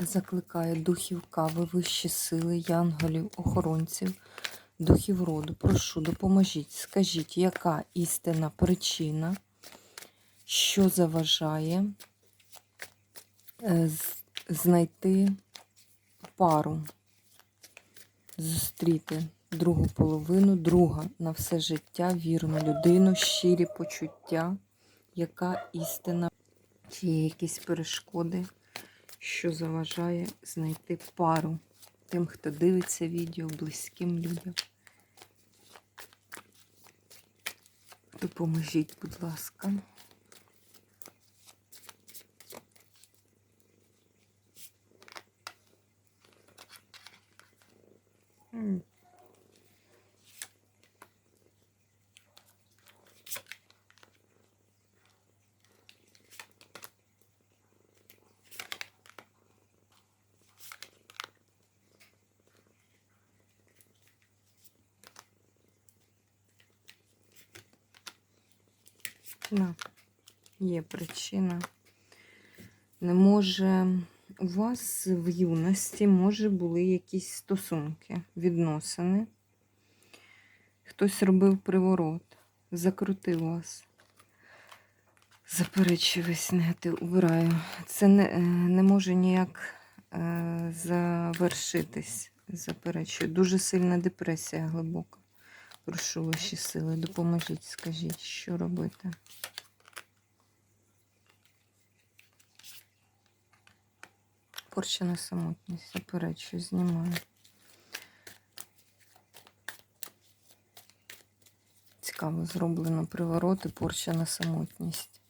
Закликаю духів кави, вищі сили, янголів, охоронців, духів роду. Прошу, допоможіть, скажіть, яка істинна причина, що заважає е, знайти пару, зустріти другу половину, друга на все життя, вірну людину, щирі почуття, яка істина, чи є якісь перешкоди що заважає знайти пару тим, хто дивиться відео, близьким людям. Допоможіть, будь ласка. М. Да, є причина. Не може у вас в юності, може, були якісь стосунки, відносини. Хтось робив приворот, закрутив вас. Заперечую весь негатив, убираю. Це не, е, не може ніяк е, завершитись. Заперечую. Дуже сильна депресія глибока. Прошу ваші сили, допоможіть, скажіть, що робити. Порчена самотність, заперечую, знімаю. Цікаво, зроблено приворот і порчена самотність.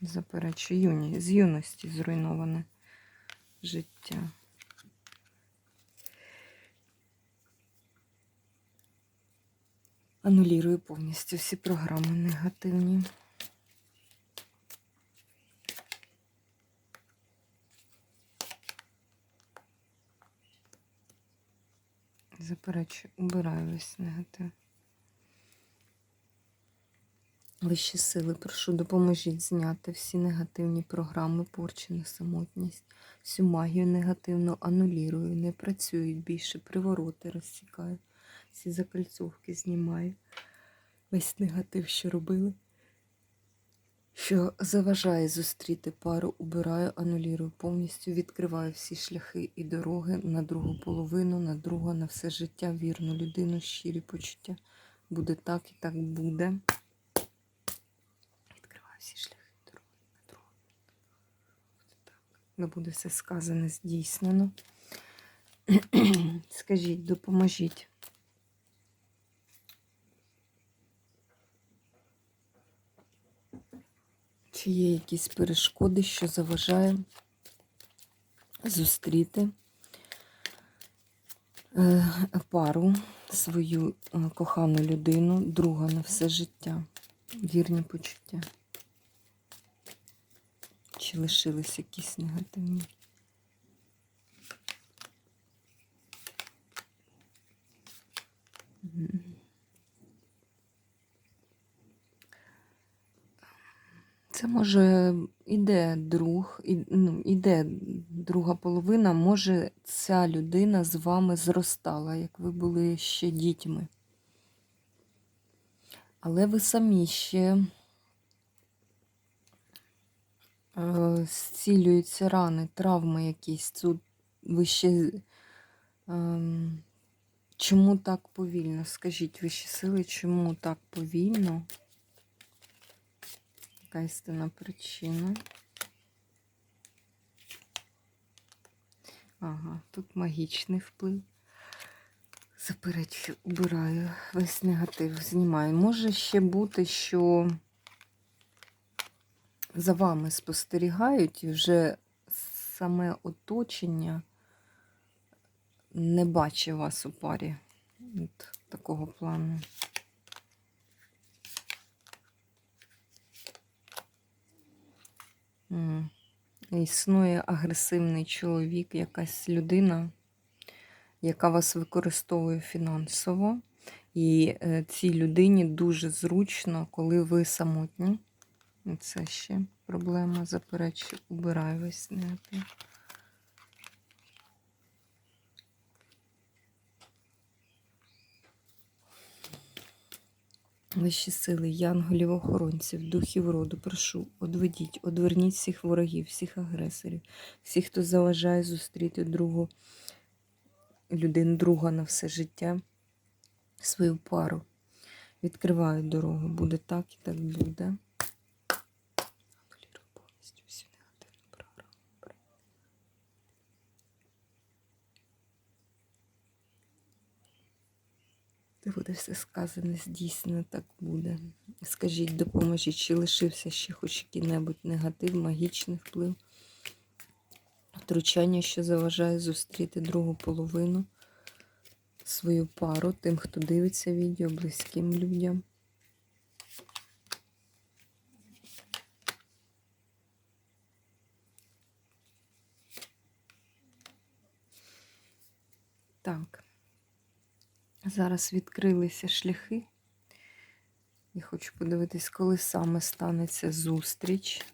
Заперечую, юні, з юності зруйноване життя. Анулірую повністю всі програми негативні. Заперечую, убираю весь негатив. Вищі сили, прошу, допоможіть зняти всі негативні програми, порчену самотність, всю магію негативну анулірую, не працюють більше, привороти розсікаю, всі закольцовки знімаю. Весь негатив, що робили, що заважає зустріти пару, убираю, анулірую, повністю відкриваю всі шляхи і дороги на другу половину, на другу, на все життя, вірну людину, щирі почуття. Буде так і так буде. Відкриваю всі шляхи і дороги на другу. Буде так. Не буде все сказане, здійснено. Скажіть, допоможіть. Чи є якісь перешкоди, що заважає зустріти е, пару, свою е, кохану людину, друга на все життя, вірні почуття? Чи лишились якісь негативні? Мгм. Це може іде друг, і- ну, іде друга половина, може ця людина з вами зростала, як ви були ще дітьми. Але ви самі ще е, зцілюються рани, травми якісь. Тут ви ще. ем, чому так повільно? Скажіть вищі сили, чому так повільно? Яка істинна причина? Ага, тут магічний вплив. Заперечую, убираю весь негатив, знімаю. Може ще бути, що за вами спостерігають і вже саме оточення не бачить вас у парі. От такого плану. Існує агресивний чоловік, якась людина, яка вас використовує фінансово. І е, цій людині дуже зручно, коли ви самотні. Це ще проблема. Заперечую, убираю весь негатив. Вищі сили, янголів, охоронців, духів роду, прошу, одведіть, одверніть всіх ворогів, всіх агресорів, всіх, хто заважає зустріти другу людину, друга на все життя, свою пару. Відкриваю дорогу. Буде так і так буде. Анулюю повністю всю негативну програму. Буде все сказане, здійснено, так буде. Скажіть, допоможіть, чи лишився ще хоч який-небудь негатив, магічний вплив, втручання, що заважає зустріти другу половину, свою пару, тим, хто дивиться відео, близьким людям. Так. Зараз відкрилися шляхи. І хочу подивитись, коли саме станеться зустріч.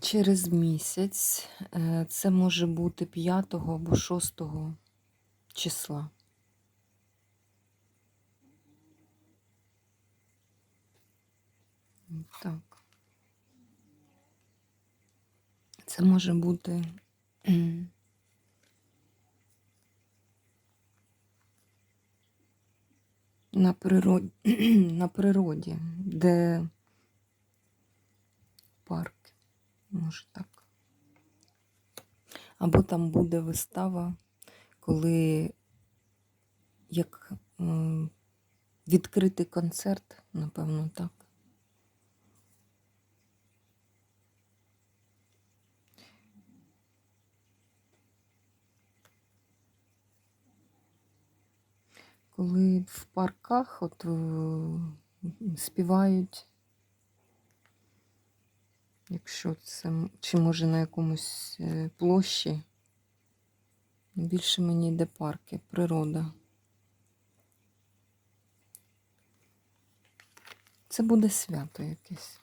Через місяць Е, це може бути 5 або 6 числа. Так. Це може бути на природі, на природі, де парк, може так. Або там буде вистава, коли як відкритий концерт, напевно, так. Коли в парках от е, співають, якщо це, чи може на якомусь е, площі, більше мені йде парки, природа. Це буде свято якесь.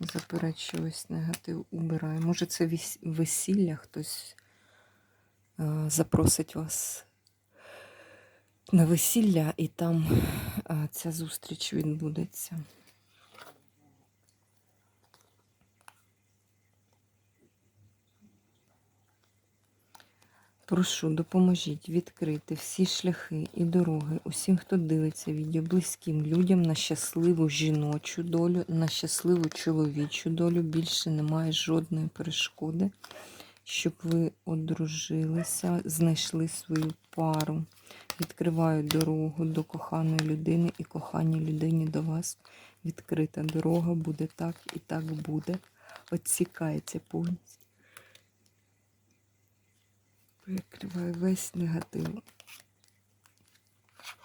Заперечую ось негатив убираю. Може, це весілля хтось е, запросить вас на весілля, і там е, ця зустріч відбудеться. Прошу, допоможіть відкрити всі шляхи і дороги усім, хто дивиться відео, близьким людям на щасливу жіночу долю, на щасливу чоловічу долю. Більше немає жодної перешкоди, щоб ви одружилися, знайшли свою пару. Відкриваю дорогу до коханої людини і коханій людині до вас. Відкрита дорога буде так і так буде. Отсікається повністю. Перекриваю весь негатив.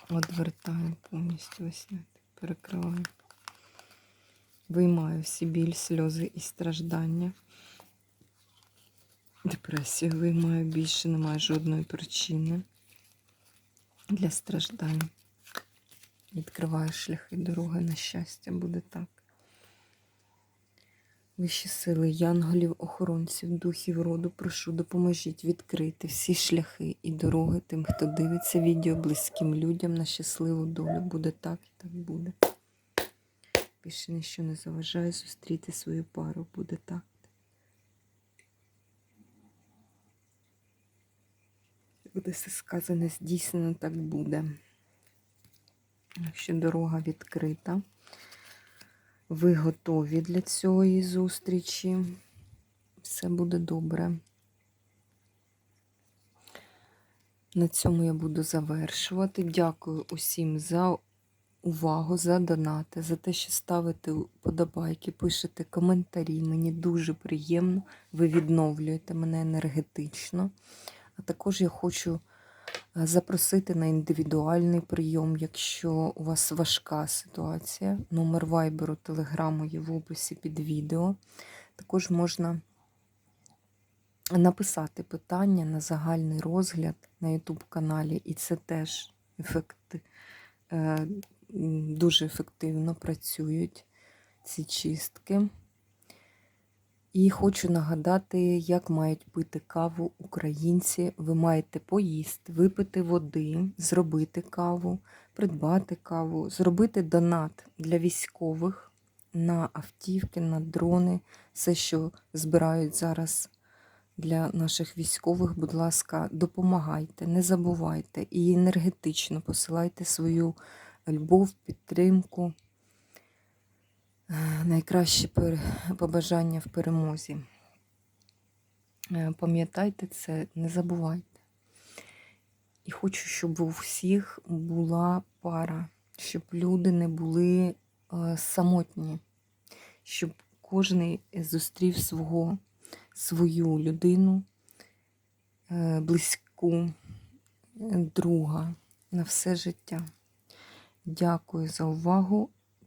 Одвертаю повністю негатив. Перекриваю. Виймаю всі біль, сльози і страждання. Депресію виймаю більше, немає жодної причини для страждань. Відкриваю шляхи дороги на щастя, буде так. Вищі сили, янголів, охоронців, духів роду, прошу, допоможіть відкрити всі шляхи і дороги тим, хто дивиться відео близьким людям на щасливу долю. Буде так і так буде. Більше ніщо не заважає зустріти свою пару. Буде так. Буде все сказане, здійснено, так буде. Якщо дорога відкрита, ви готові для цієї зустрічі. Все буде добре. На цьому я буду завершувати. Дякую усім за увагу, за донати, за те, що ставите вподобайки, пишете коментарі. Мені дуже приємно. Ви відновлюєте мене енергетично. А також я хочу е, запросити на індивідуальний прийом, якщо у вас важка ситуація. Номер вайберу, телеграму є в описі під відео. Також можна написати питання на загальний розгляд на YouTube каналі, і це теж ефекти, е, дуже ефективно працюють ці чистки. І хочу нагадати, як мають пити каву українці. Ви маєте поїсти, випити води, зробити каву, придбати каву, зробити донат для військових на автівки, на дрони, все, що збирають зараз для наших військових, будь ласка, допомагайте, не забувайте і енергетично посилайте свою любов, підтримку. Е, Найкраще пер- побажання в перемозі. Е, Пам'ятайте це, не забувайте. І хочу, щоб у всіх була пара, щоб люди не були е, самотні, щоб кожен зустрів свого, свою людину, близьку, друга на все життя. Дякую за увагу.